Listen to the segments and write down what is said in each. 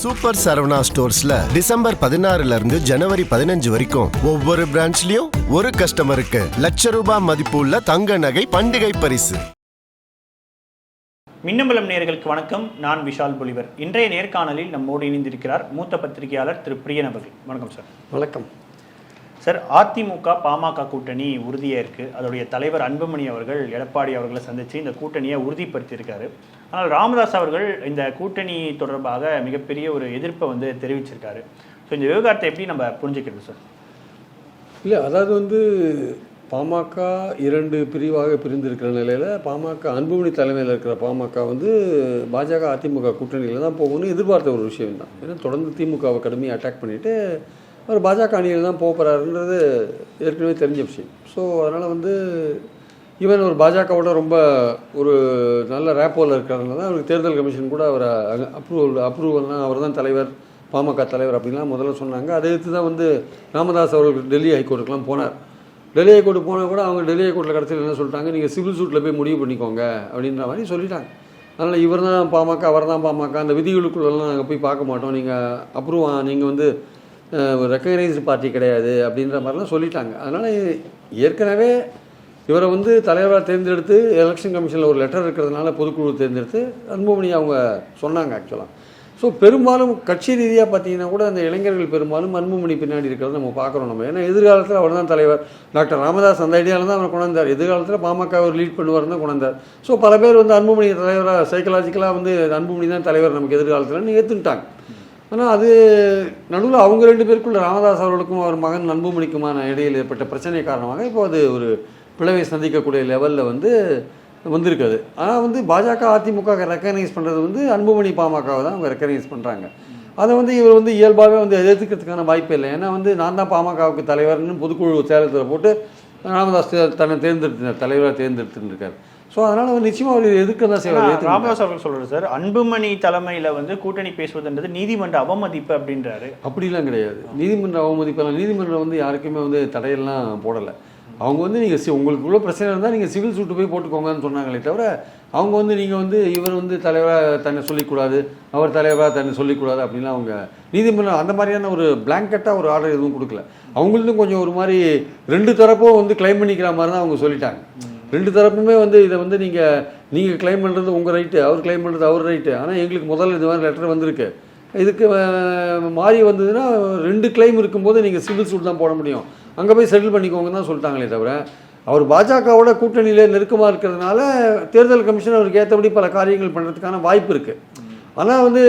Super Saravana ஸ்டோர்ஸ்ல December பதினாறுல இருந்து ஜனவரி பதினஞ்சு வரைக்கும் ஒவ்வொரு பிரான்ச்லயும் ஒரு கஸ்டமருக்கு லட்ச ரூபாய் மதிப்பு உள்ள தங்க நகை பண்டிகை பரிசு. மின்னம்பலம் நேயர்களுக்கு வணக்கம். நான் விஷால் பொலிவர். இன்றைய நேர்காணலில் நம்மோடு இணைந்திருக்கிறார் மூத்த பத்திரிகையாளர் திரு பிரியன் அவர்கள். வணக்கம் சார். வணக்கம். சார் அதிமுக பாமக கூட்டணி உறுதியாக இருக்குது அதோடைய தலைவர் அன்புமணி அவர்கள் எடப்பாடி அவர்களை சந்தித்து இந்த கூட்டணியை உறுதிப்படுத்தியிருக்காரு. ஆனால் ராமதாஸ் அவர்கள் இந்த கூட்டணி தொடர்பாக மிகப்பெரிய ஒரு எதிர்ப்பை வந்து தெரிவிச்சிருக்காரு. ஸோ இந்த விவகாரத்தை எப்படி நம்ம புரிஞ்சுக்கிறது சார் இல்லை அதாவது வந்து பாமக இரண்டு பிரிவாக பிரிந்திருக்கிற நிலையில் பாமக அன்புமணி தலைமையில் இருக்கிற பாமக வந்து பாஜக அதிமுக கூட்டணியில் தான் போகணும்னு எதிர்பார்த்த ஒரு விஷயம் தான். ஏன்னா தொடர்ந்து திமுகவை கடுமையாக அட்டாக் பண்ணிவிட்டு அவர் பாஜக அணியில் தான் போக போகிறாருன்றது ஏற்கனவே தெரிஞ்ச விஷயம். ஸோ அதனால் வந்து ஈவன் ஒரு பாஜகவோட ரொம்ப ஒரு நல்ல ரேப்போவில் இருக்கிறதுனால தான் அவருக்கு தேர்தல் கமிஷன் கூட அவரை அப்ரூவல் அப்ரூவல்னால் அவர் தான் தலைவர் பாமக தலைவர் அப்படின்லாம் முதல்ல சொன்னாங்க. அதை எடுத்து தான் வந்து ராமதாஸ் அவர்கள் டெல்லி ஹைகோர்ட்டுக்கெலாம் போனார். டெல்லி ஹைகோர்ட்டு போனால் கூட அவங்க டெல்லி ஹைகோர்ட்டில் கடைசியில் என்ன சொல்லிட்டாங்க? நீங்கள் சிவில் சூட்டில் போய் முடிவு பண்ணிக்கோங்க அப்படின்ற மாதிரி சொல்லிட்டாங்க. அதனால் இவர் தான் பாமக அவர் தான் பாமக. அந்த விதிகளுக்குள்ளெல்லாம் நாங்கள் போய் பார்க்க மாட்டோம். நீங்கள் அப்ரூவ் நீங்கள் வந்து ரெக்கக்னைஸ்டு பார்ட்டி கிடையாது அப்படின்ற மாதிரிலாம் சொல்லிட்டாங்க. அதனால் ஏற்கனவே இவரை வந்து தலைவராக தேர்ந்தெடுத்து எலெக்ஷன் கமிஷனில் ஒரு லெட்டர் இருக்கிறதுனால பொதுக்குழு தேர்ந்தெடுத்து அன்புமணி அவங்க சொன்னாங்க ஆக்சுவலாக ஸோ பெரும்பாலும் கட்சி ரீதியாக பார்த்தீங்கன்னா கூட அந்த இளைஞர்கள் பெரும்பாலும் அன்புமணி பின்னாடி இருக்கிறத நம்ம பார்க்குறோம் நம்ம. ஏன்னா எதிர்காலத்தில் அவர் தான் தலைவர். டாக்டர் ராமதாஸ் அந்த ஐடியாவில் தான் அவர் கொண்டாந்தார். எதிர்காலத்தில் பாமக அவர் லீட் பண்ணுவார் தான் கொண்டாந்தார். ஸோ பல பேர் வந்து அன்புமணி தலைவராக சைக்கலாஜிக்கலாக வந்து அன்புமணி தான் தலைவர் நமக்கு எதிர்காலத்தில் ஏற்றுட்டாங்க ஆனால் அது நடுவில் அவங்க ரெண்டு பேருக்குள்ள ராமதாஸ் அவர்களுக்கும் அவர் மகன் அன்புமணிக்குமான இடையில் ஏற்பட்ட பிரச்சனை காரணமாக இப்போ அது ஒரு பிளவை சந்திக்கக்கூடிய லெவலில் வந்து வந்திருக்குது. ஆனால் வந்து பாஜக அதிமுக ரெக்கக்னைஸ் பண்ணுறது வந்து அன்புமணி பாமகவை தான் அவங்க ரெக்கக்னைஸ் பண்ணுறாங்க அதை வந்து இவர் வந்து இயல்பாகவே வந்து எதிர்க்கிறதுக்கான வாய்ப்பே இல்லை. ஏன்னா வந்து நான் தான் பாமகவுக்கு தலைவர்னு பொதுக்குழு சேலத்தில் போட்டு ராமதாஸ் தன்னை தேர்ந்தெடுத்து தலைவராக தேர்ந்தெடுத்துட்டு இருக்காரு ஸோ அதனால் வந்து நிச்சயமாக அவர் எதிர்க்க தான் செய்வார். ராமதாஸ் அவர்கள் சொல்றாரு சார் அன்புமணி தலைமையில வந்து கூட்டணி பேசுவதுன்றது நீதிமன்ற அவமதிப்பு அப்படின்றாரு. அப்படிலாம் கிடையாது. நீதிமன்ற அவமதிப்பெல்லாம் நீதிமன்றம் வந்து யாருக்குமே வந்து தடையெல்லாம் போடலை. அவங்க வந்து நீங்கள் உங்களுக்குள்ள பிரச்சனை இருந்தால் நீங்கள் சிவில் சூட்டு போய் போட்டுக்கோங்கன்னு சொன்னாங்களே தவிர அவங்க வந்து நீங்கள் வந்து இவர் வந்து தலைவராக தன்னை சொல்லிக்கூடாது அவர் தலைவராக தன்னை சொல்லிக்கூடாது அப்படின்லாம் அவங்க நீதிமன்றம் அந்த மாதிரியான ஒரு பிளாங்கெட்டாக ஒரு ஆர்டர் எதுவும் கொடுக்கல. அவங்களுக்கும் கொஞ்சம் ஒரு மாதிரி ரெண்டு தரப்பும் வந்து கிளைம் பண்ணிக்கிற மாதிரி தான் அவங்க சொல்லிட்டாங்க. ரெண்டு தரப்புமே வந்து இதை வந்து நீங்கள் நீங்கள் கிளைம் பண்ணுறது உங்கள் ரைட்டு அவர் கிளைம் பண்ணுறது அவர் ரைட்டு ஆனால் எங்களுக்கு முதல்ல இது மாதிரி லெட்டர் வந்திருக்கு. இதுக்கு மாறி வந்ததுன்னா ரெண்டு கிளைம் இருக்கும்போது நீங்கள் சிவில் சூட் தான் போட முடியும். அங்கே போய் செட்டில் பண்ணிக்கோங்க தான் சொல்லிட்டாங்களே தவிர அவர் பாஜகவோட கூட்டணியில் நெருக்கமாக இருக்கிறதுனால தேர்தல் கமிஷன் அவருக்கு ஏற்றபடி பல காரியங்கள் பண்ணுறதுக்கான வாய்ப்பு இருக்குது ஆனால் வந்து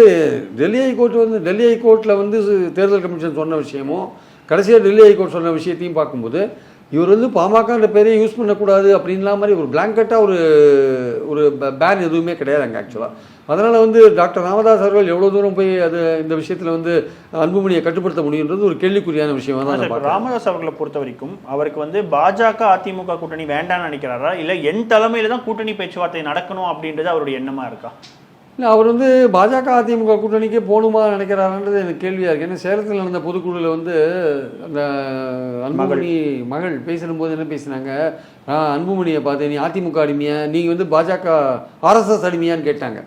டெல்லி ஹைகோர்ட் வந்து டெல்லி ஹைகோர்ட்டில் வந்து தேர்தல் கமிஷன் சொன்ன விஷயமும் கடைசியாக டெல்லி ஹைகோர்ட் சொன்ன விஷயத்தையும் பார்க்கும்போது இவர் வந்து பாமகன்ற பேரையே யூஸ் பண்ணக்கூடாது அப்படின்லாம் மாதிரி ஒரு பிளாங்கெட்டாக ஒரு ஒரு பேன் எதுவுமே கிடையாது அங்கே ஆக்சுவலாக அதனால் வந்து டாக்டர் ராமதாஸ் அவர்கள் எவ்வளோ தூரம் போய் அது இந்த விஷயத்தில் வந்து அன்புமணியை கட்டுப்படுத்த முடியுன்றது ஒரு கேள்விக்குறியான விஷயமா தான் ராமதாஸ் அவர்களை பொறுத்த வரைக்கும் அவருக்கு வந்து பாஜக அதிமுக கூட்டணி வேண்டாம்னு நினைக்கிறாரா? இல்ல என் தலைமையில தான் கூட்டணி பேச்சுவார்த்தை நடக்கணும் அப்படின்றது அவருடைய எண்ணமா இருக்கா? இல்லை அவர் வந்து பாஜக அதிமுக கூட்டணிக்கே போகணுமா நினைக்கிறாருன்றது எனக்கு கேள்வியாக இருக்குது ஏன்னா சேலத்தில் நடந்த பொதுக்குழுவில் வந்து அந்த அன்புமணி மகள் பேசும்போது என்ன பேசினாங்க? அன்புமணியை பார்த்து நீ அதிமுக அடிமையா? நீங்கள் வந்து பாஜக ஆர்எஸ்எஸ் அடிமையான்னு கேட்டாங்க.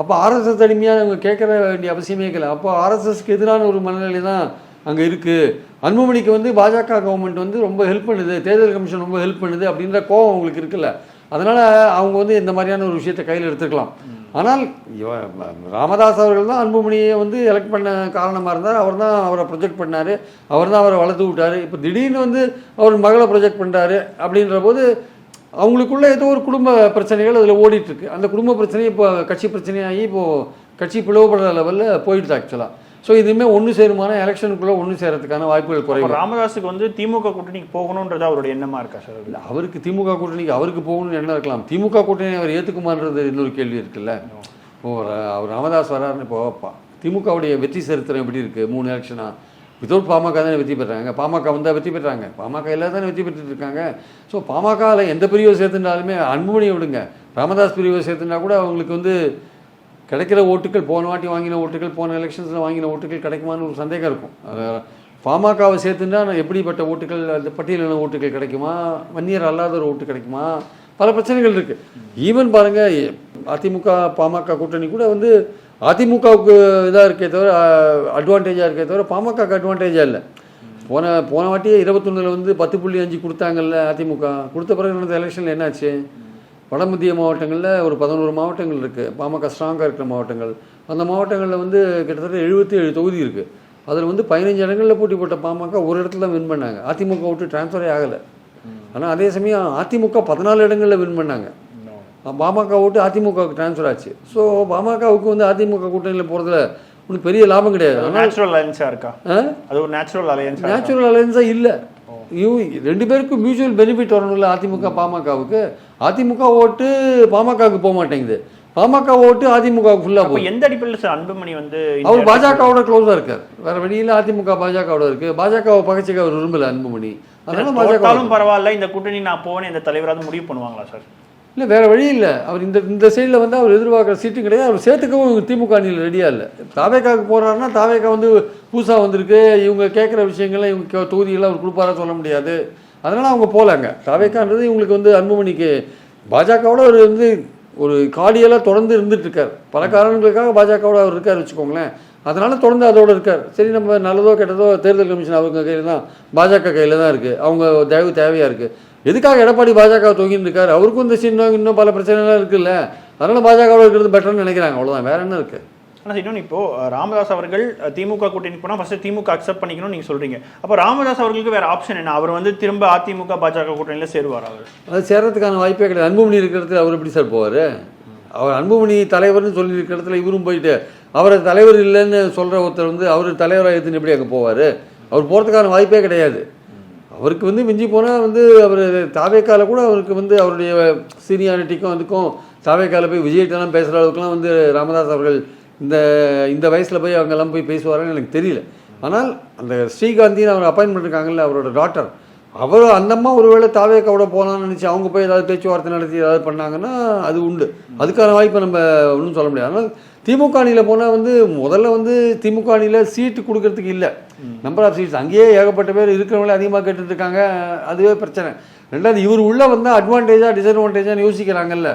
அப்போ ஆர்எஸ்எஸ் அடிமையாக அவங்க கேட்குற வேண்டிய அவசியமே இல்லை அப்போ ஆர்எஸ்எஸ்க்கு எதிரான ஒரு மனநிலை தான் அங்கே இருக்குது அன்புமணிக்கு வந்து பாஜக கவர்மெண்ட் வந்து ரொம்ப ஹெல்ப் பண்ணுது. தேர்தல் கமிஷன் ரொம்ப ஹெல்ப் பண்ணுது அப்படின்ற கோவம் அவங்களுக்கு இருக்குல்ல. அதனால் அவங்க வந்து இந்த மாதிரியான ஒரு விஷயத்தை கையில் எடுத்துக்கலாம். ஆனால் ராமதாஸ் அவர்கள் தான் அன்புமணியை வந்து எலெக்ட் பண்ண காரணமாக இருந்தார். அவர் தான் அவரை ப்ரொஜெக்ட் பண்ணார். அவர் தான் அவரை வளர்த்து விட்டார். இப்போ திடீர்னு வந்து அவர் மகளை ப்ரொஜெக்ட் பண்ணுறாரு அப்படின்ற போது அவங்களுக்குள்ள ஏதோ ஒரு குடும்ப பிரச்சனைகள் அதில் ஓடிட்டுருக்கு. அந்த குடும்ப பிரச்சனை இப்போ கட்சி பிரச்சனையாகி இப்போது கட்சி பிளவுபடுற லெவலில் போயிடுது ஆக்சுவலாக ஸோ இதுவுமே ஒன்று சேருமான எலெக்ஷனுக்குள்ளே ஒன்று சேரத்துக்கான வாய்ப்புகள் குறைவு. ராமதாஸுக்கு வந்து திமுக கூட்டணிக்கு போகணும்ன்றது அவருடைய எண்ணமா இருக்கா சார்? இல்ல, அவருக்கு திமுக கூட்டணிக்கு அவருக்கு போகணும்னு என்ன இருக்கலாம். திமுக கூட்டணி அவர் ஏற்றுக்குமான்றது இன்னொரு கேள்வி இருக்குல்ல. இப்போ அவர் ராமதாஸ் வராருன்னு இப்போ திமுகவுடைய வெற்றி சரித்திரம் எப்படி இருக்குது மூணு எலெக்ஷனா வித்தவுட் பாமக தானே வெற்றி பெறாங்க பாமக வந்தால் வெற்றி பெறாங்க பாமக எல்லாம் தானே வெற்றி பெற்றுட்டு இருக்காங்க. ஸோ பாமகவில் எந்த பிரிவை சேர்த்துனாலுமே அன்புமணியை விடுங்க. ராமதாஸ் பிரிவை சேர்த்துனா கூட அவங்களுக்கு வந்து கிடைக்கிற ஓட்டுகள் போன வாட்டி வாங்கின ஓட்டுகள் போன எலெக்ஷன்ஸில் வாங்கின ஓட்டுகள் கிடைக்குமான்னு ஒரு சந்தேகம் இருக்கும். பாமகவை சேர்த்துட்டா நான் எப்படிப்பட்ட ஓட்டுகள் அந்த பட்டியலின ஓட்டுகள் கிடைக்குமா? வன்னியர் அல்லாத ஒரு ஓட்டு கிடைக்குமா? பல பிரச்சனைகள் இருக்குது ஈவன் பாருங்கள் அதிமுக பாமக கூட்டணி கூட வந்து அதிமுகவுக்கு இதாக இருக்கே தவிர அட்வான்டேஜாக இருக்கே தவிர பாமகக்கு அட்வான்டேஜாக இல்லை. போன போன வாட்டியே இருபத்தொன்னில் வந்து பத்து புள்ளி அஞ்சு கொடுத்தாங்கல்ல அதிமுக. கொடுத்த பிறகு நடந்த எலெக்ஷனில் என்னாச்சு? வடமத்திய மாவட்டங்களில் ஒரு பதினோரு மாவட்டங்கள் இருக்குது பாமக ஸ்ட்ராங்காக இருக்கிற மாவட்டங்கள். அந்த மாவட்டங்களில் வந்து கிட்டத்தட்ட எழுபத்தி ஏழு தொகுதி இருக்குது அதில் வந்து பதினஞ்சு இடங்களில் போட்டி போட்ட பாமக ஒரு இடத்துல தான் வின் பண்ணாங்க. அதிமுக விட்டு டிரான்ஸ்ஃபரே ஆகலை. ஆனால் அதே சமயம் அதிமுக பதினாலு இடங்களில் வின் பண்ணாங்க. பாமக விட்டு அதிமுகவுக்கு டிரான்ஸ்ஃபர் ஆச்சு. ஸோ பாமகவுக்கு வந்து அதிமுக கூட்டணியில் போகிறதுல ஒன்றும் பெரிய லாபம் கிடையாது. நேச்சுரல் அலையன்ஸா இருக்கா? அது ஒரு நேச்சுரல் அலையன்ஸ் நேச்சுரல் அலையன்ஸாக இல்லை. இவ ரெண்டு பேருக்கும் மியூச்சுவல் பெனிஃபிட் வரணும்ல அதிமுக பாமகவுக்கு. அதிமுக ஓட்டு பாமகவுக்கு போக மாட்டேங்குது. பாமக ஓட்டு அதிமுகவுக்கு ஃபுல்லாக போகுது. எந்த அடிப்படையில் சார் அன்புமணி வந்து அவர் பாஜகவோட க்ளோஸாக இருக்கார். வேற வழியில் அதிமுக பாஜகவோட இருக்கு. பாஜகவை பகச்சிக்க அவர் விரும்பல அன்புமணி. அதனால பாஜக பரவாயில்ல இந்த கூட்டணி நான் போவேன் இந்த தலைவராவது முடிவு பண்ணுவாங்களா சார்? இல்லை வேறு வழி இல்லை. அவர் இந்த இந்த சைடில் வந்து அவர் எதிர்பார்க்குற சீட்டும் கிடையாது. அவர் சேர்த்துக்கவும் திமுக அணியில் ரெடியாக இல்லை. தாவேக்காவுக்கு போகிறாருன்னா தாவேக்கா வந்து புதுசாக வந்திருக்கு. இவங்க கேட்குற விஷயங்கள்லாம் இவங்க கே- அவர் கொடுப்பாரா சொல்ல முடியாது. அதனால் அவங்க போகலாங்க தாவேக்கான்றது இவங்களுக்கு வந்து அன்புமணிக்கு பாஜகவோட அவர் வந்து ஒரு காடியெல்லாம் தொடர்ந்து இருந்துகிட்ருக்கார் பல காரணங்களுக்காக பாஜகவோட அவர் இருக்கார் வச்சுக்கோங்களேன். அதனால தொடர்ந்து அதோட இருக்கார். சரி நம்ம நல்லதோ கெட்டதோ தேர்தல் கமிஷன் அவங்க கையில் தான் பாஜக கையில் தான் இருக்குது அவங்க தயவு தேவையாக இருக்குது எதுக்காக எடப்பாடி பாஜக தொங்கின்னு இருக்காரு? அவருக்கும் இந்த சின்ன இன்னும் பல பிரச்சனைலாம் இருக்குல்ல. அதனால பாஜகவோட இருக்கிறது பெட்டர்னு நினைக்கிறாங்க. அவ்வளோதான் வேற என்ன இருக்கு? ஆனால் இன்னொன்று இப்போ ராமதாஸ் அவர்கள் திமுக கூட்டணி போனால் ஃபர்ஸ்ட் திமுக அக்செப்ட் பண்ணிக்கணும்னு நீங்க சொல்றீங்க. அப்போ ராமதாஸ் அவர்களுக்கு வேற ஆப்ஷன் என்ன? அவர் வந்து திரும்ப அதிமுக பாஜக கூட்டணியில சேருவார் அவர்? அது சேர்றதுக்கான வாய்ப்பே கிடையாது. அன்புமணி இருக்கிற இடத்துல அவர் எப்படி சார் போவார்? அவர் அன்புமணி தலைவர்னு சொல்லி இருக்கிற இடத்துல இவரும் போயிட்டு அவரை தலைவர் இல்லைன்னு சொல்கிற ஒருத்தர் வந்து அவர் தலைவராக எடுத்துன்னு எப்படி அங்கே போவார்? அவர் போகிறதுக்கான வாய்ப்பே கிடையாது. அவருக்கு வந்து மிஞ்சி போனால் வந்து அவர் தாவேக்கால கூட அவருக்கு வந்து அவருடைய சீனியாரிட்டிக்கும் அதுக்கும் தாவேக்கால போய் விஜய்கிட்டலாம் பேசுகிற அளவுக்குலாம் வந்து ராமதாஸ் அவர்கள் இந்த இந்த வயசில் போய் அவங்கெல்லாம் போய் பேசுவாருன்னு எனக்கு தெரியல. ஆனால் அந்த ஸ்ரீகாந்தின்னு அவர் அப்பாயின்மெண்ட் இருக்காங்கல்ல அவரோட டாட்டர் அவர் அந்தம்மா ஒருவேளை தாவேக்காவோட போகலான்னு நினச்சி அவங்க போய் ஏதாவது பேச்சுவார்த்தை நடத்தி ஏதாவது பண்ணாங்கன்னா அது உண்டு. அதுக்கான வாய்ப்பை நம்ம ஒன்றும் சொல்ல முடியாது. ஆனால் திமுக அணியில் போனால் வந்து முதல்ல வந்து திமுக அணியில் சீட்டு கொடுக்கறதுக்கு இல்லை. நம்பர் ஆஃப் சீட்ஸ் அங்கேயே ஏகப்பட்ட பேர் இருக்கிறவங்களே அதிகமாக கேட்டுட்ருக்காங்க அதுவே பிரச்சனை. ரெண்டாவது இவர் உள்ளே வந்தால் அட்வான்டேஜாக டிஸ்அட்வான்டேஜான்னு யோசிக்கிறாங்கல்ல.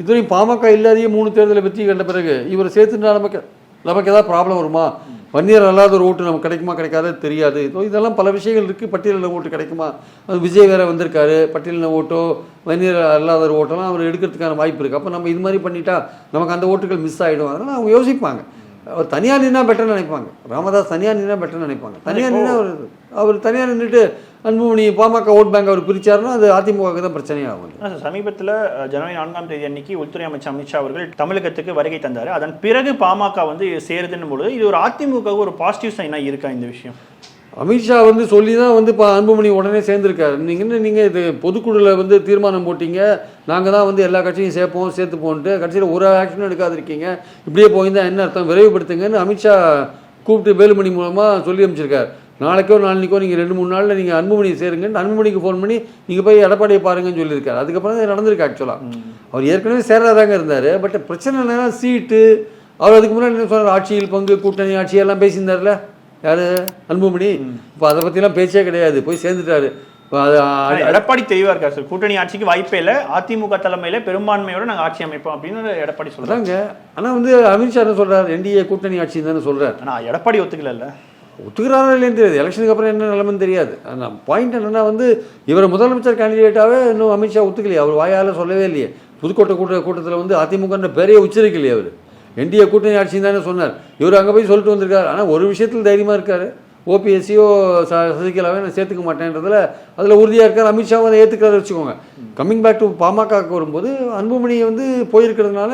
இதுவரையும் பாமக இல்லாதையே மூணு தேர்தலை வெற்றி கண்ட பிறகு இவர் சேர்த்துட்டா நமக்கு நமக்கு ஏதாவது ப்ராப்ளம் வருமா? வன்னியர் அல்லாத ஒரு ஓட்டு நமக்கு கிடைக்குமா கிடைக்காத தெரியாது. ஸோ இதெல்லாம் பல விஷயங்கள் இருக்குது பட்டியலில் ஓட்டு கிடைக்குமா? அது விஜய் வேற வந்திருக்காரு. பட்டியலில் ஓட்டோ வன்னியர் அல்லாத ஒரு ஓட்டெல்லாம் அவர் எடுக்கிறதுக்கான வாய்ப்பு இருக்குது அப்போ நம்ம இது மாதிரி பண்ணிட்டா நமக்கு அந்த ஓட்டுகள் மிஸ் ஆகிடும் அதனால் அவங்க யோசிப்பாங்க. அவர் தனியாக நின்னா பெட்டர்னு நினைப்பாங்க. ராமதாஸ் தனியாக நின்னா பெட்டர்னு நினைப்பாங்க. தனியாக நின்னா ஒரு அவர் தனியாக நின்றுட்டு அன்புமணி பாமக ஓட் பேங்க் அவர் பிரிச்சாருன்னா அது அதிமுகவுக்கு தான் பிரச்சனையாகும். சமீபத்தில் ஜனவரி நான்காம் தேதி அன்னைக்கு உள்துறை அமைச்சர் அமித்ஷா அவர்கள் தமிழகத்துக்கு வருகை தந்தார். அதன் பிறகு பாமக வந்து சேருதுன்னும் பொழுது இது ஒரு அதிமுக ஒரு பாசிட்டிவ் சைனா இருக்கா இந்த விஷயம்? அமித்ஷா வந்து சொல்லி தான் வந்து இப்போ அன்புமணி உடனே சேர்ந்துருக்காரு. நீங்கள் நீங்கள் இது பொதுக்குழுவில் வந்து தீர்மானம் போட்டீங்க? நாங்கள் தான் வந்து எல்லா கட்சியும் சேர்ப்போம் சேர்த்துப்போன்ட்டு கட்சியில் ஒரு ஆக்ஷனும் எடுக்காதிருக்கீங்க. இப்படியே போயிருந்தா என்ன அர்த்தம்? விரைவுபடுத்துங்கன்னு அமித்ஷா கூப்பிட்டு வேலுமணி மூலமாக சொல்லி அனுப்பிச்சிருக்காரு. நாளைக்கோ நாளைக்கோ நீங்கள் ரெண்டு மூணு நாளில் நீங்கள் அன்புமணி சேருங்கன்னு அன்புமணிக்கு ஃபோன் பண்ணி நீங்கள் போய் எடப்பாடியை பாருங்கன்னு சொல்லியிருக்காரு. அதுக்கப்புறம் தான் நடந்திருக்கு ஆக்சுவலாக அவர் ஏற்கனவே சேராதாங்க இருந்தார். பட் பிரச்சனை என்னன்னா சீட்டு அவர் அதுக்கு முன்னாடி என்ன சொன்னார்? ஆட்சியில் பங்கு கூட்டணி ஆட்சி எல்லாம் பேசியிருந்தார்ல? யாரு? அன்புமணி. இப்போ அதை பற்றிலாம் பேச்சே கிடையாது. போய் சேர்ந்துட்டாரு. எடப்பாடி தெளிவா இருக்காரு சார். கூட்டணி ஆட்சிக்கு வாய்ப்பே இல்லை. அதிமுக தலைமையில பெரும்பான்மையோட நாங்க ஆட்சி அமைப்போம் அப்படின்னு எடப்பாடி சொல்றாரு. அதாங்க. ஆனால் வந்து அமித்ஷா என்ன சொல்றாரு? என்டிஏ கூட்டணி ஆட்சின்னு தானே சொல்றாரு. ஆனா எடப்பாடி ஒத்துக்கல ஒத்துக்கிறாரா இல்லைன்னு தெரியாது. எலெக்ஷனுக்கு அப்புறம் என்ன நிலைமைன்னு தெரியாது. ஆனால் பாயிண்ட் என்னன்னா வந்து இவர் முதலமைச்சர் கேண்டிடேட்டாகவே இன்னும் அமித்ஷா ஒத்துக்கலையே. அவர் வாயால் சொல்லவே இல்லையே. புதுக்கோட்டை கூட்ட கூட்டத்தில் வந்து அதிமுகன்ற பெரிய உச்சரிக்கலையே அவர். என்டிஏ கூட்டணி ஆட்சின்னு தானே சொன்னார். இவர் அங்கே போய் சொல்லிட்டு வந்திருக்காரு. ஆனால் ஒரு விஷயத்தில் தைரியமாக இருக்கார். ஓபிஎஸ்சியோ சசிகலாவே நான் சேர்த்துக்க மாட்டேன்றதில் அதில் உறுதியாக இருக்கார். அமித்ஷாவும் அதை ஏற்றுக்கிறாரு வச்சுக்கோங்க. கம்மிங் பேக் டு பாமகவுக்கு வரும்போது அன்புமணி வந்து போயிருக்கிறதுனால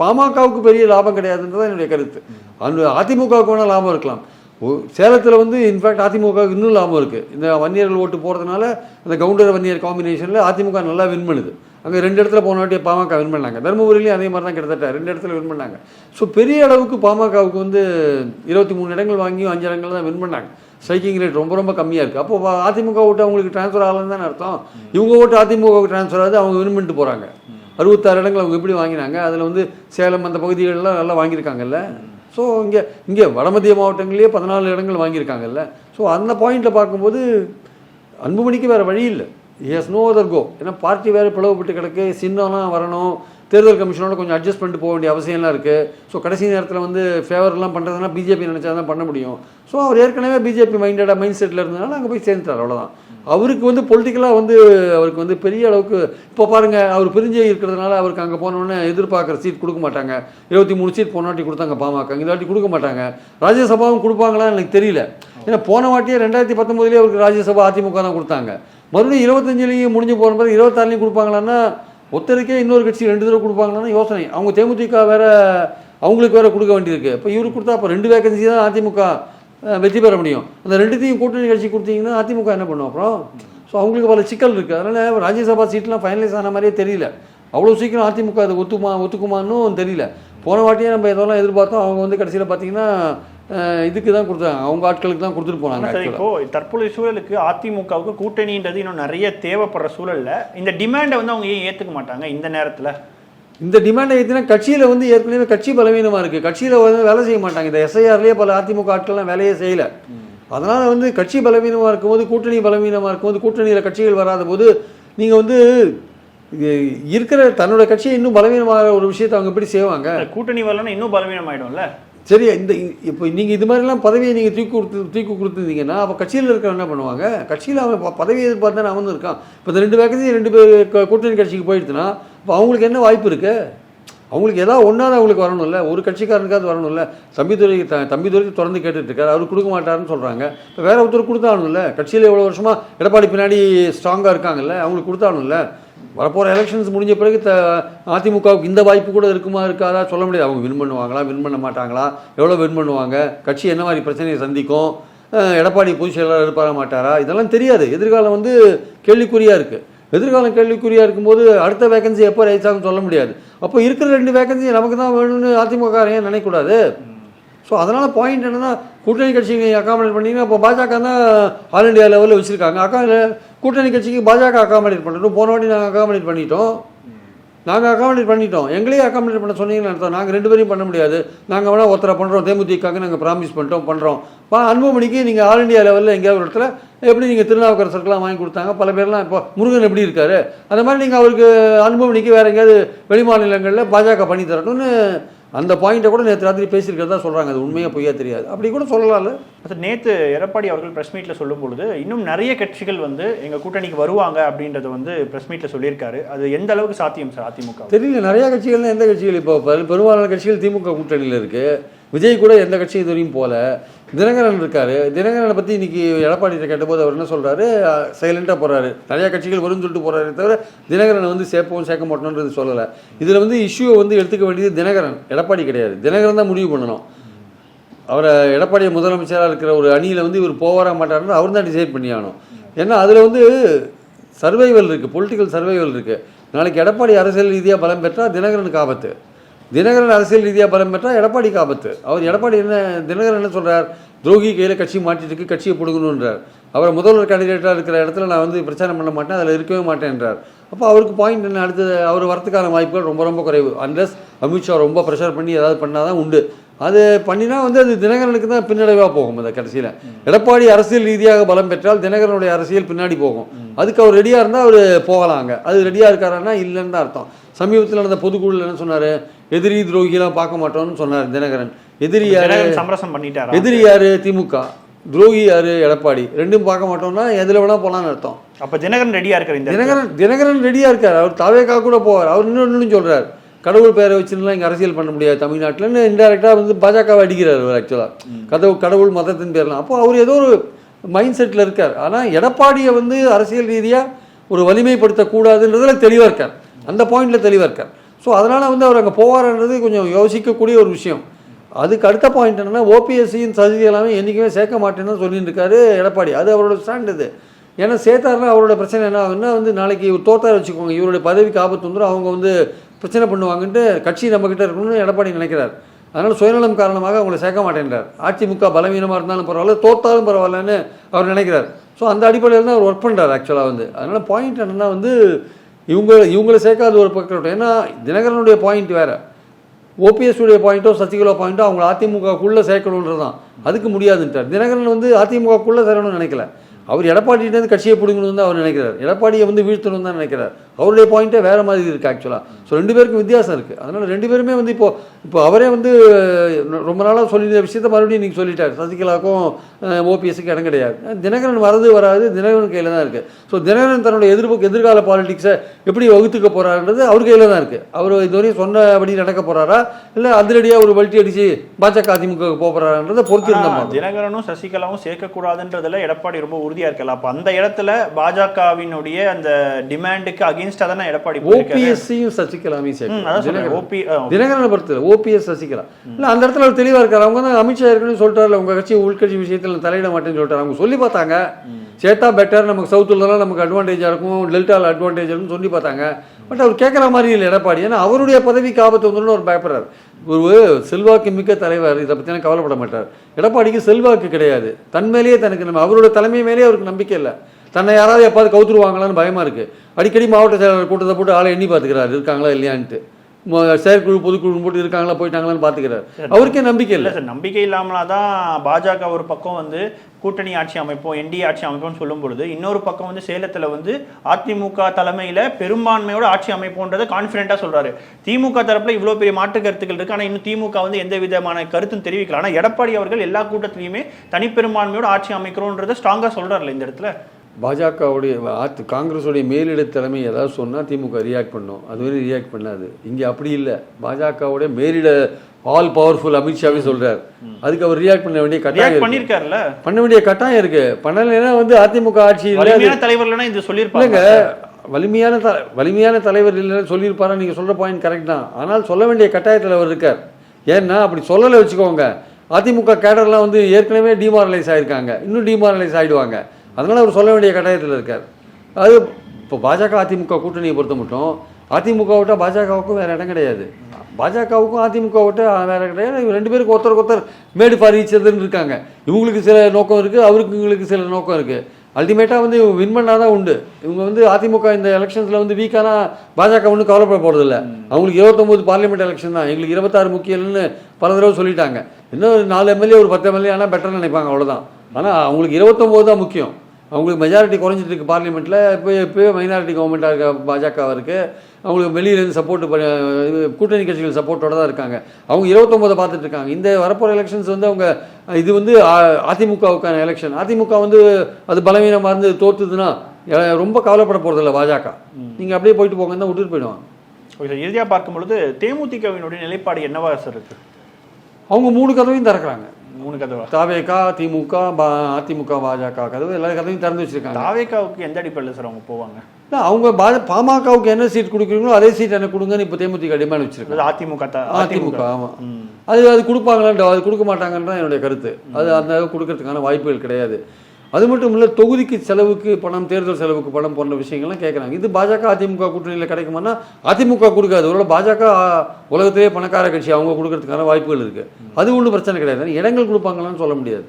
பாமகவுக்கு பெரிய லாபம் கிடையாதுன்றது தான் என்னுடைய கருத்து. அந்த அதிமுகவுக்கு வேணால் லாபம் இருக்கலாம். சேலத்தில் வந்து இன்ஃபேக்ட் அதிமுகவுக்கு இன்னும் லாபம் இருக்குது இந்த வன்னியர்கள் ஓட்டு போகிறதுனால அந்த கவுண்டர் வன்னியர் காம்பினேஷனில் அதிமுக நல்லா வின் பண்ணுது. அங்கே ரெண்டு இடத்துல போன வாட்டி பாமக வின் பண்ணாங்க. தருமபுரியிலையும் அதே மாதிரி தான் கிட்டத்தட்ட ரெண்டு இடத்துல வின் பண்ணாங்க. ஸோ பெரிய அளவுக்கு பாமகவுக்கு வந்து இருபத்தி மூணு இடங்கள் வாங்கியும் அஞ்சு இடங்கள் தான் வின் பண்ணாங்க. ஸ்ட்ரைக்கிங் ரேட் ரொம்ப ரொம்ப கம்மியாக இருக்குது அப்போ அதிமுக ஓட்டு அவங்களுக்கு ட்ரான்ஸ்ஃபர் ஆகலன்னு தான் அர்த்தம்? இவங்க ஓட்டு அதிமுகவுக்கு ட்ரான்ஸ்ஃபர் ஆகுது அவங்க வின் பண்ணிட்டு போகிறாங்க அறுபத்தாறு இடங்கள் அவங்க எப்படி வாங்கினாங்க? அதில் வந்து சேலம் அந்த பகுதிகளெலாம் நல்லா வாங்கியிருக்காங்கல்ல? ஸோ இங்கே இங்கே வடமத்திய மாவட்டங்கள்லேயே பதினாலு இடங்கள் வாங்கியிருக்காங்கல்ல. ஸோ அந்த பாயிண்ட்டில் பார்க்கும்போது அன்புமணிக்கு வேறு வழி இல்லை. ஹஸ் நோ அதர் கோ ஏன்னா பார்ட்டி வேறு பிளவுபட்டு கிடக்கு. சின்னம்லாம் வரணும். தேர்தல் கமிஷனோட கொஞ்சம் அட்ஜஸ்ட் பண்ணிட்டு போக வேண்டிய அவசியம்லாம் இருக்குது ஸோ கடைசி நேரத்தில் வந்து ஃபேவர்லாம் பண்ணுறதுனா பிஜேபி நினச்சா தான் பண்ண முடியும். ஸோ அவர் ஏற்கனவே பிஜேபி மைண்டடாக மைண்ட் செட்டில் இருந்ததுனால அங்கே போய் சேர்ந்துட்டார் அவ்வளோதான் அவருக்கு வந்து பொலிட்டிக்கலாக வந்து அவருக்கு வந்து பெரிய அளவுக்கு இப்போ பாருங்கள் அவர் பிரிஞ்சே இருக்கிறதுனால அவருக்கு அங்கே போனோடனே எதிர்பார்க்குற சீட் கொடுக்க மாட்டாங்க. இருபத்தி மூணு சீட் போன வாட்டி கொடுத்தாங்க பாமக இந்த வாட்டி கொடுக்க மாட்டாங்க. ராஜ்யசபாவும் கொடுப்பாங்களான்னு எனக்கு தெரியல. ஏன்னா போன வாட்டியே ரெண்டாயிரத்தி பத்தொம்போதுலேயே அவருக்கு ராஜ்யசபா அதிமுக தான் கொடுத்தாங்க. மறுபடியும் இருபத்தஞ்சிலையும் முடிஞ்சு போன பிறகு இருபத்தாறுலையும் கொடுப்பாங்களான்னா ஒத்தருக்கே இன்னொரு கட்சி ரெண்டு தடவை கொடுப்பாங்களான்னு யோசனை. அவங்க தேமுதிக வேற அவங்களுக்கு வேற கொடுக்க வேண்டியிருக்கு. இப்போ இவருக்கு கொடுத்தா அப்போ ரெண்டு வேகன்சி தான் அதிமுக வெற்றி பெற முடியும். அந்த ரெண்டுத்தையும் கூட்டணி கட்சி கொடுத்தீங்கன்னா அதிமுக என்ன பண்ணும் அப்புறம்? ஸோ அவங்களுக்கு பல சிக்கல் இருக்குது அதனால் ராஜ்யசபா சீட்லாம் ஃபைனலைஸ் ஆன மாதிரியே தெரியல. அவ்வளோ சீக்கிரம் அதிமுக அது ஒத்துமா ஒத்துக்குமான்னு தெரியல. போன வாட்டியே நம்ம இதெல்லாம் எதிர்பார்த்தோம். அவங்க வந்து கடைசியில் பார்த்தீங்கன்னா இதுக்கு தான் கொடுத்தாங்க. அவங்க ஆட்களுக்கு தான் கொடுத்துட்டு போனாங்க. இப்போ தற்போதைய சூழலுக்கு அதிமுகவுக்கு கூட்டணின்றது இன்னும் நிறைய தேவைப்படுற சூழல்ல இந்த டிமாண்டை வந்து அவங்க ஏன் ஏத்துக்க மாட்டாங்க இந்த நேரத்துல? இந்த டிமாண்டை ஏற்றினா கட்சியில் வந்து ஏற்கனவே கட்சி பலவீனமாக இருக்குது கட்சியில் வந்து வேலை செய்ய மாட்டாங்க. இந்த எஸ்ஐஆர்லேயே பல அதிமுக ஆட்கள்லாம் வேலையே செய்யலை. அதனால் வந்து கட்சி பலவீனமாக இருக்கும்போது கூட்டணி பலவீனமாக இருக்கும்போது கூட்டணியில் கட்சிகள் வராத போது நீங்கள் வந்து இருக்கிற தன்னோட கட்சியை இன்னும் பலவீனமாக ஒரு விஷயத்தை அவங்க எப்படி செய்வாங்க? கூட்டணி வரலன்னா இன்னும் பலவீனம் ஆயிடும்ல சரி இந்த இப்போ நீங்கள் இது மாதிரிலாம் பதவியை நீங்கள் தூக்கி கொடுத்து தூக்கி கொடுத்துருந்தீங்கன்னா அப்போ கட்சியில் இருக்கிற என்ன பண்ணுவாங்க? கட்சியில் அவன் பதவி பதவி எதிர்பார்த்தானே அவன் இருக்கான். இப்போ இந்த ரெண்டு வேகன்சி ரெண்டு பேர் கூட்டணி கட்சிக்கு போயிடுச்சுன்னா இப்போ அவங்களுக்கு என்ன வாய்ப்பு இருக்கு? அவங்களுக்கு ஏதாவது ஒன்றாவது அவங்களுக்கு வரணும்ல ஒரு கட்சிக்காரனுக்காவது வரணும்ல தம்பிதுரை த தம்பிதுரைக்கு தொடர்ந்து கேட்டுட்டு அவர் கொடுக்க மாட்டாருன்னு சொல்கிறாங்க இப்போ வேற ஒருத்தர் கொடுத்தாகணும்ல கட்சியில் எவ்வளோ வருஷமா எடப்பாடி பின்னாடி ஸ்ட்ராங்காக இருக்காங்கல்ல? அவங்களுக்கு கொடுத்தாகணும்ல வரப்போகிற எலெக்ஷன்ஸ் முடிஞ்ச பிறகு த அதிமுகவுக்கு இந்த வாய்ப்பு கூட இருக்குமா இருக்காதா சொல்ல முடியாது. அவங்க வின் பண்ணுவாங்களா வின் பண்ண மாட்டாங்களா எவ்வளோ வின் பண்ணுவாங்க கட்சி என்ன மாதிரி பிரச்சனையை சந்திக்கும் எடப்பாடி பொதுச் செயலாளர் இருப்பார மாட்டாரா இதெல்லாம் தெரியாது. எதிர்காலம் வந்து கேள்விக்குறியாக இருக்குது எதிர்காலம் கேள்விக்குறியாக இருக்கும்போது அடுத்த வேகன்சி எப்போ ரைஸ் ஆகும் சொல்ல முடியாது. அப்போ இருக்கிற ரெண்டு வேகன்சி நமக்கு தான் வேணும்னு அதிமுக ஏன் நினைக்கக்கூடாது. ஸோ அதனால் பாயிண்ட் என்னன்னா கூட்டணி கட்சிக்கு அகாமடேட் பண்ணிங்கன்னா இப்போ பாஜக தான் ஆல் இண்டியா லெவலில் வச்சுருக்காங்க. அக்கா கூட்டணி கட்சிக்கு பாஜக அகாமடேட் பண்ணுறோம் போன வாட்டி நாங்கள் அகாமடேட் பண்ணிட்டோம். நாங்கள் அகாமடேட் பண்ணிட்டோம். எங்களையே அகாமடேட் பண்ண சொன்னீங்கன்னு அர்த்தம். நாங்கள் ரெண்டு பேரையும் பண்ண முடியாது. நாங்கள் வேணால் ஒருத்தரை பண்ணுறோம் தேமுதிகாக்கு நாங்கள் ப்ராமிஸ் பண்ணிட்டோம் பண்ணுறோம் இப்போ அன்புமணிக்கு நீங்கள் ஆல் இண்டியா லெவலில் எங்கேயாவது ஒரு இடத்துல எப்படி நீங்கள் திருநாவுக்கரசருக்கெல்லாம் வாங்கி கொடுத்தாங்க? பல பேர்லாம் இப்போ முருகன் எப்படி இருக்காரு? அந்த மாதிரி நீங்கள் அவருக்கு அன்புமணிக்கு வேறு எங்கேயாவது வெளிமாநிலங்களில் பாஜக பண்ணி தரணும்னு அந்த பாயிண்ட்டை கூட நேற்று ராத்திரி பேசியிருக்கிறதா சொல்கிறாங்க அது உண்மையாக பொய்யா தெரியாது. அப்படி கூட சொல்லலாம்ல. சார் நேத்து எடப்பாடி அவர்கள் பிரஸ் மீட்ல சொல்லும் பொழுது இன்னும் நிறைய கட்சிகள் வந்து எங்க கூட்டணிக்கு வருவாங்க அப்படின்றத வந்து பிரஸ் மீட்ல சொல்லியிருக்காரு. அது எந்த அளவுக்கு சாத்தியம் சார் அதிமுக? தெரியல. நிறைய கட்சிகள்னா எந்த கட்சிகள் இப்போ? பெரு- பெரும்பாலான கட்சிகள் திமுக கூட்டணியில் இருக்கு. விஜய் கூட எந்த கட்சியும் இது வரையும் போல. தினகரன் இருக்காரு. தினகரனை பற்றி இன்னைக்கு எடப்பாடி கேட்டபோது அவர் என்ன சொல்றாரு? சைலண்டாக போறாரு. நிறைய கட்சிகள் வரும்னு சொல்லிட்டு போறாரு தவிர தினகரனை வந்து சேர்ப்போம் சேர்க்க மாட்டோன்றது சொல்லலை. இதில் வந்து இஷ்யூவை வந்து எடுத்துக்க வேண்டியது தினகரன். எடப்பாடி கிடையாது. தினகரன் தான் முடிவு பண்ணணும். அவரை எடப்பாடி முதலமைச்சராக இருக்கிற ஒரு அணியில் வந்து இவர் போவாரா மாட்டாருன்னு அவர் தான் டிசைட் பண்ணி ஆகணும். ஏன்னா அதில் வந்து சர்வைவல் இருக்குது பொலிட்டிக்கல் சர்வைவல் இருக்குது நாளைக்கு எடப்பாடி அரசியல் ரீதியாக பலம் பெற்றால் தினகரனுக்கு ஆபத்து. தினகரன் அரசியல் ரீதியாக பலம் பெற்றால் எடப்பாடிக்கு ஆபத்து அவர் எடப்பாடி என்ன தினகரன் என்ன சொல்கிறார் துரோகி கையில் கட்சி மாட்டிட்டு இருக்கு கட்சியை பிடுங்கணுன்றார் அவரை முதல்வர் கேண்டிடேட்டாக இருக்கிற இடத்துல நான் வந்து பிரச்சாரம் பண்ண மாட்டேன் அதில் இருக்கவே மாட்டேன்றார். அப்போ அவருக்கு பாயிண்ட் என்ன? அடுத்தது அவர் வரத்துக்கான வாய்ப்புகள் ரொம்ப ரொம்ப குறைவு. அன்லஸ் அமித்ஷா ரொம்ப ப்ரெஷர் பண்ணி ஏதாவது பண்ணால் தான் உண்டு. அது பண்ணினா வந்து அது தினகரனுக்கு தான் பின்னடைவாக போகும் அந்த கடைசியில். எடப்பாடி அரசியல் ரீதியாக பலம் பெற்றால் தினகரனுடைய அரசியல் பின்னாடி போகும். அதுக்கு அவர் ரெடியாக இருந்தால் அவர் போகலாங்க அது ரெடியாக இருக்காருன்னா இல்லைன்னு தான் அர்த்தம். சமீபத்தில் நடந்த பொதுக்குழுல என்ன சொன்னார்? எதிரி துரோகிலாம் பார்க்க மாட்டோம்னு சொன்னார் தினகரன். எதிரி யாரு? சமரசம் பண்ணிட்டாரா? எதிரி யாரு? திமுக. துரோகி யாரு? எடப்பாடி. ரெண்டும் பார்க்க மாட்டோம்னா எதில் வேணா போகலான்னு அர்த்தம். அப்ப தினகரன் ரெடியா இருக்காரு தினகரன் தினகரன் ரெடியாக இருக்கார். அவர் தாவேக்கா கூட போவார். அவர் இன்னொன்று சொல்றார். கடவுள் பெயரை வச்சுலாம் இங்கே அரசியல் பண்ண முடியாது தமிழ்நாட்டில்னு இன்டெரக்டாக வந்து பாஜகவை அடிக்கிறார் அவர் ஆக்சுவலாக கதவு கடவுள் மதத்தின் பேர்லாம் அப்போ அவர் ஏதோ ஒரு மைண்ட் செட்டில் இருக்கார். ஆனால் எடப்பாடியை வந்து அரசியல் ரீதியாக ஒரு வலிமைப்படுத்தக்கூடாதுன்றதுல தெளிவாக இருக்கார். அந்த பாயிண்டில் தெளிவாக இருக்கார். ஸோ அதனால் வந்து அவர் அங்கே போவார்ன்றது கொஞ்சம் யோசிக்கக்கூடிய ஒரு விஷயம். அதுக்கு அடுத்த பாயிண்ட் என்னென்னா ஓபிஎஸ்சியின் சதி எல்லாமே என்றைக்குமே சேர்க்க மாட்டேன்னு சொல்லிட்டு இருக்காரு எடப்பாடி. அது அவரோட ஸ்டாண்ட் இது. ஏன்னா சேர்த்தாருன்னா அவரோட பிரச்சனை என்ன ஆகுன்னா வந்து நாளைக்கு இவர் தோத்தார் வச்சுக்கோங்க இவருடைய பதவிக்கு ஆபத்து வந்துடும் அவங்க வந்து பிரச்சனை பண்ணுவாங்கன்ட்டு கட்சி நம்மக்கிட்ட இருக்கணும்னு எடப்பாடி நினைக்கிறார். அதனால் சுயநலம் காரணமாக அவங்களை சேர்க்க மாட்டேன்றார். அதிமுக பலவீனமாக இருந்தாலும் பரவாயில்ல தோத்தாலும் பரவாயில்லன்னு அவர் நினைக்கிறார். ஸோ அந்த அடிப்படையில் தான் அவர் ஒர்க் பண்ணுறாரு ஆக்சுவலாக வந்து. அதனால் பாயிண்ட் என்னன்னா வந்து இவங்க இவங்களை சேர்க்காத ஒரு பக்கம் ஏன்னா தினகரனுடைய பாயிண்ட் வேறு. ஓபிஎஸ்டைய பாயிண்ட்டோ சசிகலா பாயிண்ட்டோ அவங்க அதிமுகக்குள்ளே சேர்க்கணுன்றது தான் அதுக்கு முடியாதுன்ட்டார். தினகரன் வந்து அதிமுகக்குள்ளே சேரணும்னு நினைக்கல. அவர் எடப்பாடியிலேருந்து கட்சியை பிடிக்கணும்னு தான் அவர் நினைக்கிறார். எடப்பாடியை வந்து வீழ்த்தணும்னு தான் நினைக்கிறார். அவருடைய பாயிண்ட்டே வேற மாதிரி இருக்கு ஆக்சுவலாக ஸோ ரெண்டு பேருக்கும் வித்தியாசம் இருக்கு. அதனால ரெண்டு பேருமே வந்து இப்போ இப்போ அவரே வந்து ரொம்ப நாளாக சொல்லியிருந்த விஷயத்த மறுபடியும் நீங்கள் சொல்லிட்டார். சசிகலாவுக்கும் ஓபிஎஸ்க்கு இடம் கிடையாது. தினகரன் வரது வராது தினகரன் கையில் தான் இருக்கு. ஸோ தினகரன் தன்னுடைய எதிர்ப்பு எதிர்கால பாலிடிக்ஸை எப்படி வகுத்துக்க போறாருன்றது அவர் கையில் தான் இருக்கு. அவர் இதுவரையும் சொன்னபடி நடக்க போறாரா? இல்லை அதிரடியாக ஒரு வல்ட்டி அடிச்சு பாஜக அதிமுக போக போறாருன்றதை பொறுத்து ஆனா, இருந்தால் தினகரனும் சசிகலாவும் சேர்க்கக்கூடாதுன்றதுல எடப்பாடி ரொம்ப உறுதியா இருக்கல அப்ப அந்த இடத்துல பாஜகவினுடைய அந்த டிமாண்டுக்கு அகேன்ஸ்டா தானே எடப்பாடி. ஓபிஎஸ்சியும் சசிகலாமையும் சேர்க்கணும் சொல்றேன். தினகரன். பொறுத்தல ஓபிஎஸ் சசிகலா. இல்ல அந்த இடத்துல அவர் தெளிவா இருக்காரு. அவங்க தான் அமித்ஷா ஏற்கனவே சொல்லிட்டாருல உங்க கட்சி உள்கட்சி விஷயத்துல தலையிட மாட்டேன்னு சொல்லிட்டாரு. அவங்க சொல்லி பார்த்தாங்க. சேர்த்தா பெட்டர் நமக்கு சவுத்துலலாம் நமக்கு அட்வான்டேஜா இருக்கும். டெல்டால அட்வான்டேஜ் இருக்கும்னு சொல்லி பார்த்தாங்க. பட் அவர் கேட்குற மாதிரி இல்லை எடப்பாடி. ஏன்னா அவருடைய பதவிக்கு ஆபத்து வந்துடும் ஒரு பயப்படுறாரு. ஒரு செல்வாக்கு மிக்க தலைவர் இதை பற்றின கவலைப்பட மாட்டார். எடப்பாடிக்கு செல்வாக்கு கிடையாது. தன் மேலேயே தனக்கு நம்ம அவரோட தலைமை மேலேயே அவருக்கு நம்பிக்கை இல்லை. தன்னை யாராவது எப்பாவது கவுத்துருவாங்களான்னு பயமா இருக்கு. அடிக்கடி மாவட்ட செயலாளர் கூட்டத்தை போட்டு ஆளை எண்ணி பார்த்துக்கிறாரு. இருக்காங்களா இல்லையான்ட்டு. செயற்குழு பொதுக்குழு போட்டு இருக்காங்களா போயிட்டாங்களான்னு பார்த்துக்கிறாரு. அவருக்கே நம்பிக்கை இல்ல. சார் நம்பிக்கை இல்லாமலாதான் பாஜக ஒரு பக்கம் வந்து கூட்டணி ஆட்சி அமைப்போம் என்டிஏ ஆட்சி அமைப்போம்னு சொல்லும் பொழுது இன்னொரு பக்கம் வந்து சேலத்துல வந்து அதிமுக தலைமையில பெரும்பான்மையோட ஆட்சி அமைப்போன்றதை கான்பிடண்டா சொல்றாரு. திமுக தரப்புல இவ்வளவு பெரிய மாற்று கருத்துக்கள் இருக்கு. ஆனா இன்னும் திமுக வந்து எந்த விதமான கருத்தும் தெரிவிக்கல. ஆனா எடப்பாடி அவர்கள் எல்லா கூட்டத்திலையுமே தனிப்பெரும்பான்மையோட ஆட்சி அமைக்கிறோன்றதை ஸ்ட்ராங்கா சொல்றாருல்ல இந்த இடத்துல. பாஜகவுடைய ஆத்து காங்கிரஸுடைய மேலிட தலைமை ஏதாவது சொன்னா திமுக ரியாக்ட் பண்ணும். அதுவரை ரியாக்ட் பண்ணாது. இங்க அப்படி இல்லை. பாஜகவுடைய மேலிட ஆல் பவர்ஃபுல் அமித்ஷாவே சொல்றாரு. அதுக்கு அவர் ரியாக்ட் பண்ண வேண்டிய கட்டாயம். பண்ணிருக்காருல்ல? பண்ண வேண்டிய கட்டாயம் இருக்கு. பண்ணலைன்னா வந்து அதிமுக ஆட்சி இல்லை வலிமையான தலைவர்கள்னா இது சொல்லியிருப்பாங்க. வலிமையான த வலிமையான தலைவர் இல்லைன்னு சொல்லியிருப்பாரா? நீங்கள் சொல்கிற பாயிண்ட் கரெக்ட் தான். ஆனால் சொல்ல வேண்டிய கட்டாயத்தில் அவர் இருக்கார். ஏன்னா அப்படி சொல்லலை வச்சுக்கோங்க. அதிமுக கேடர்லாம் வந்து ஏற்கனவே டிமாரலைஸ் ஆயிருக்காங்க. இன்னும் டிமாரலைஸ் ஆயிடுவாங்க. அதனால் அவர் சொல்ல வேண்டிய கட்டாயத்தில் இருக்கார். அது இப்போ பாஜக அதிமுக கூட்டணியை பொறுத்த மட்டும் அதிமுக விட்டால் பாஜகவுக்கும் வேறு இடம் கிடையாது. பாஜகவுக்கும் அதிமுக விட்டு வேறு கிடையாது. இவங்க ரெண்டு பேருக்கு ஒருத்தருக்கு ஒருத்தர் மேடு பாரிச்சதுன்னு இருக்காங்க. இவங்களுக்கு சில நோக்கம் இருக்குது அவருக்கு இவங்களுக்கு சில நோக்கம் இருக்குது அல்டிமேட்டாக வந்து இவங்க வின் பண்ணாதான் உண்டு. இவங்க வந்து அதிமுக இந்த எலெக்ஷன்ஸில் வந்து வீக்கானா பாஜக ஒன்றும் கவலைப்பட போகிறதில்ல அவங்களுக்கு இருபத்தொம்போது பார்லிமெண்ட் எலெக்ஷன் தான். எங்களுக்கு இருபத்தாறு முக்கியம்னு பல தடவை சொல்லிட்டாங்க. இன்னும் ஒரு நாலு எம்எல்ஏ ஒரு பத்து எம்எல்ஏ ஆனால் பெட்டர்னு நினைப்பாங்க அவ்வளோதான் ஆனால் அவங்களுக்கு இருபத்தொம்போது தான் முக்கியம். அவங்களுக்கு மெஜாரிட்டி குறைஞ்சிட்டு இருக்கு பார்லிமெண்ட்டில் இப்போ இப்போயே மைனாரிட்டி கவர்மெண்ட்டாக இருக்க பாஜக இருக்குது அவங்களுக்கு வெளியிலேருந்து சப்போர்ட் கூட்டணி கட்சிகள் சப்போர்ட்டோட தான் இருக்காங்க. அவங்க இருபத்தொம்போதை பார்த்துட்டு இருக்காங்க. இந்த வரப்போகிற எலெக்ஷன்ஸ் வந்து அவங்க இது வந்து அதிமுகவுக்கான எலெக்ஷன் அதிமுக வந்து அது பலவீனமாக இருந்து தோத்துதுன்னா எ- ரொம்ப கவலைப்பட போகிறதில்ல பாஜக. நீங்கள் அப்படியே போயிட்டு போங்கன்னு தான் விட்டுட்டு போயிடுவாங்க. ஓகே சார் இறுதியா பார்க்கும் பொழுது தேமுதிகவினுடைய நிலைப்பாடு என்னவா சார் இருக்கு? அவங்க மூணு கதவையும் திறக்கிறாங்க. மூணு கதவா? தாவேகா திமுக பா அதிமுக பாஜக கதவு எல்லா கதவையும் திறந்து வச்சிருக்காங்க. தாவேக்காவுக்கு எந்த அடிப்படையில் சார் அவங்க போவாங்க? இல்ல, அவங்க பாஜ பாமகவுக்கு என்ன சீட் கொடுக்குறீங்களோ அதே சீட் எனக்கு கொடுங்கன்னு இப்போ தேமுதிக டிமாண்ட் வச்சிருக்காங்க. அதிமுக அதிமுக ஆமா. ம். அது அது கொடுப்பாங்களான்னு அது கொடுக்க மாட்டாங்கன்னு தான் என்னுடைய கருத்து. அது அந்த கொடுக்கறதுக்கான வாய்ப்புகள் கிடையாது. அது மட்டும் இல்லை தொகுதிக்கு செலவுக்கு பணம் தேர்தல் செலவுக்கு பணம் போன்ற விஷயங்கள்லாம் கேட்குறாங்க இது பாஜக அதிமுக கூட்டணியில் கிடைக்குமானா அதிமுக கொடுக்காது. ஒருவேளை பாஜக உலகத்திலேயே பணக்கார கட்சி அவங்க கொடுக்கறதுக்கான வாய்ப்புகள் இருக்கு. அது ஒன்றும் பிரச்சனை கிடையாது. இடங்கள் கொடுப்பாங்களான்னு சொல்ல முடியாது.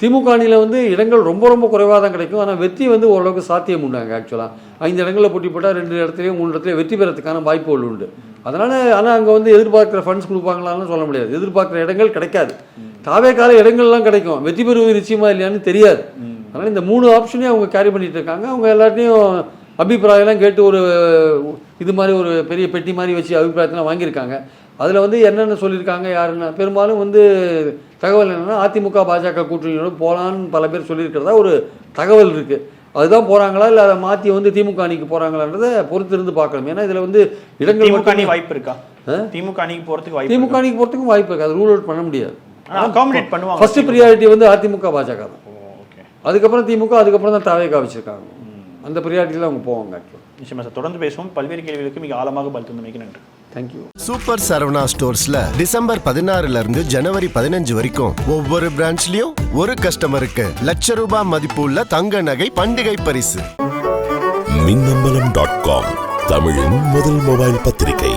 திமுக அணியில் வந்து இடங்கள் ரொம்ப ரொம்ப குறைவாக தான் கிடைக்கும். ஆனால் வெற்றி வந்து ஓரளவுக்கு சாத்தியம் உண்டாங்க ஆக்சுவலாக ஐந்து இடங்களில் போட்டி போட்டால் ரெண்டு இடத்துலையும் மூணு இடத்துலையும் வெற்றி பெறத்துக்கான வாய்ப்புகள் உண்டு. அதனால் ஆனால் அங்கே வந்து எதிர்பார்க்குற ஃபண்ட்ஸ் கொடுப்பாங்களான்னு சொல்ல முடியாது. எதிர்பார்க்குற இடங்கள் கிடைக்காது. தாவே கால இடங்கள்லாம் கிடைக்கும். வெற்றி பெறுவது நிச்சயமா இல்லையான்னு தெரியாது. அதனால் இந்த மூணு ஆப்ஷனையும் அவங்க கேரி பண்ணிட்டு இருக்காங்க அவங்க எல்லாத்தையும் அபிப்பிராயம்லாம் கேட்டு ஒரு இது மாதிரி ஒரு பெரிய பெட்டி மாதிரி வச்சு அபிப்பிராயத்தெல்லாம் வாங்கியிருக்காங்க. அதில் வந்து என்னென்ன சொல்லியிருக்காங்க யாருன்னா? பெரும்பாலும் வந்து தகவல் என்னன்னா அதிமுக பாஜக கூட்டணியோட போகலான்னு பல பேர் சொல்லியிருக்கிறதா ஒரு தகவல் இருக்குது அதுதான் போகிறாங்களா இல்லை அதை மாற்றி வந்து திமுக அணிக்கு போகிறாங்களான்றதை பொறுத்து இருந்து பார்க்கணும். ஏன்னா இதில் வந்து இடங்கள் திமுக அணி வாய்ப்பு இருக்கா? திமுக அணிக்கு போறதுக்கு வாய்ப்பு திமுக அணிக்கு போகிறதுக்கும் வாய்ப்பு இருக்குது அது ரூல் அவுட் பண்ண முடியாது. ஃபர்ஸ்ட் ப்ரியாரிட்டி வந்து அதிமுக பாஜக தான். அதுக்கப்புறம் திமுக அதுக்கப்புறம் தான் தாவேகா வச்சிருக்காங்க. அந்த ப்ரியாரிட்டியில் அவங்க போவாங்க ஆக்சுவலாக நிச்சயமா சார். தொடர்ந்து பேசுவோம். பல்வேறு கேள்விகளுக்கு மிக ஆழமாக பதில் தந்தமைக்கு நன்றி. தேங்க்யூ சூப்பர் சரவணா ஸ்டோர்ஸ்ல டிசம்பர் பதினாறுல இருந்து ஜனவரி பதினஞ்சு வரைக்கும் ஒவ்வொரு பிரான்ச்லயும் ஒரு கஸ்டமருக்கு லட்ச ரூபாய் மதிப்புள்ள தங்க நகை பண்டிகை பரிசு. மின்னம்பலம் டாட் காம் தமிழின் முதல் மொபைல் பத்திரிகை.